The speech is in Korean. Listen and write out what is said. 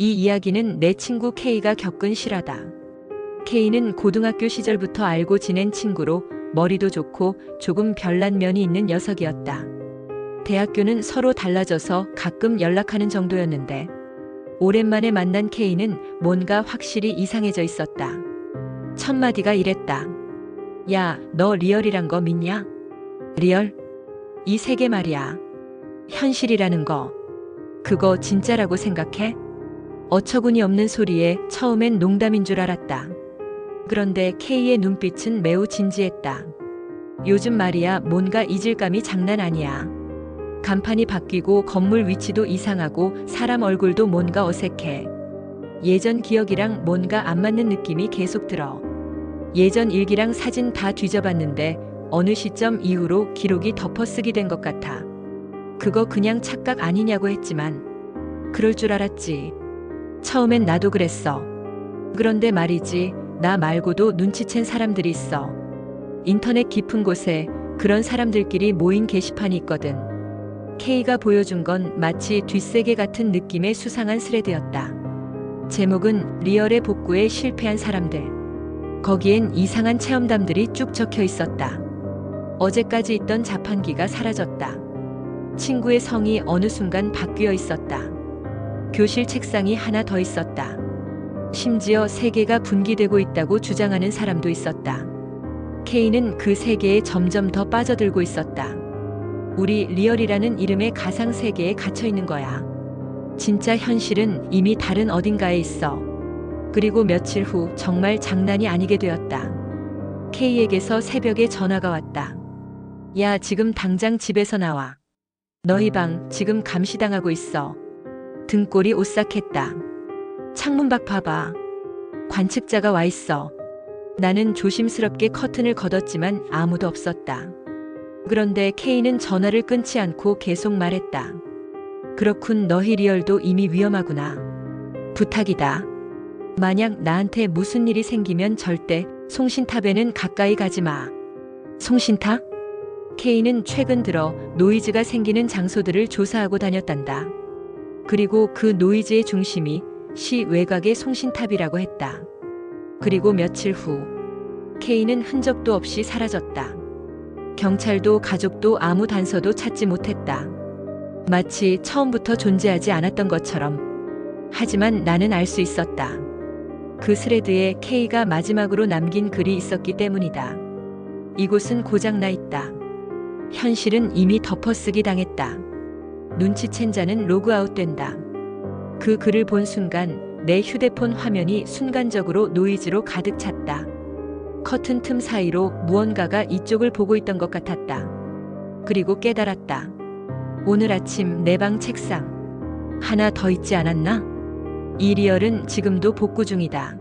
이 이야기는 내 친구 K가 겪은 실화다. K는 고등학교 시절부터 알고 지낸 친구로 머리도 좋고 조금 별난 면이 있는 녀석이었다. 대학교는 서로 달라져서 가끔 연락하는 정도였는데 오랜만에 만난 K는 뭔가 확실히 이상해져 있었다. 첫 마디가 이랬다. 야, 너 리얼이란 거 믿냐? 리얼? 이 세계 말이야. 현실이라는 거. 그거 진짜라고 생각해? 어처구니 없는 소리에 처음엔 농담인 줄 알았다. 그런데 K의 눈빛은 매우 진지했다. 요즘 말이야 뭔가 이질감이 장난 아니야. 간판이 바뀌고 건물 위치도 이상하고 사람 얼굴도 뭔가 어색해. 예전 기억이랑 뭔가 안 맞는 느낌이 계속 들어. 예전 일기랑 사진 다 뒤져봤는데 어느 시점 이후로 기록이 덮어쓰기 된 것 같아. 그거 그냥 착각 아니냐고 했지만 그럴 줄 알았지. 처음엔 나도 그랬어. 그런데 말이지, 나 말고도 눈치챈 사람들이 있어. 인터넷 깊은 곳에 그런 사람들끼리 모인 게시판이 있거든. K가 보여준 건 마치 뒷세계 같은 느낌의 수상한 스레드였다. 제목은 리얼의 복구에 실패한 사람들. 거기엔 이상한 체험담들이 쭉 적혀 있었다. 어제까지 있던 자판기가 사라졌다. 친구의 성이 어느 순간 바뀌어 있었다. 교실 책상이 하나 더 있었다. 심지어 세계가 분기되고 있다고 주장하는 사람도 있었다. K는 그 세계에 점점 더 빠져들고 있었다. 우리 리얼이라는 이름의 가상 세계에 갇혀 있는 거야. 진짜 현실은 이미 다른 어딘가에 있어. 그리고 며칠 후 정말 장난이 아니게 되었다. K에게서 새벽에 전화가 왔다. 야, 지금 당장 집에서 나와. 너희 방 지금 감시당하고 있어. 등골이 오싹했다. 창문 밖 봐봐. 관측자가 와 있어. 나는 조심스럽게 커튼을 걷었지만 아무도 없었다. 그런데 K는 전화를 끊지 않고 계속 말했다. 그렇군, 너희 리얼도 이미 위험하구나. 부탁이다. 만약 나한테 무슨 일이 생기면 절대 송신탑에는 가까이 가지 마. 송신탑? K는 최근 들어 노이즈가 생기는 장소들을 조사하고 다녔단다. 그리고 그 노이즈의 중심이 시 외곽의 송신탑이라고 했다. 그리고 며칠 후 K는 흔적도 없이 사라졌다. 경찰도 가족도 아무 단서도 찾지 못했다. 마치 처음부터 존재하지 않았던 것처럼. 하지만 나는 알 수 있었다. 그 스레드에 K가 마지막으로 남긴 글이 있었기 때문이다. 이곳은 고장나 있다. 현실은 이미 덮어쓰기 당했다. 눈치챈 자는 로그아웃된다. 그 글을 본 순간 내 휴대폰 화면이 순간적으로 노이즈로 가득 찼다. 커튼 틈 사이로 무언가가 이쪽을 보고 있던 것 같았다. 그리고 깨달았다. 오늘 아침 내 방 책상. 하나 더 있지 않았나? 이 리얼은 지금도 복구 중이다.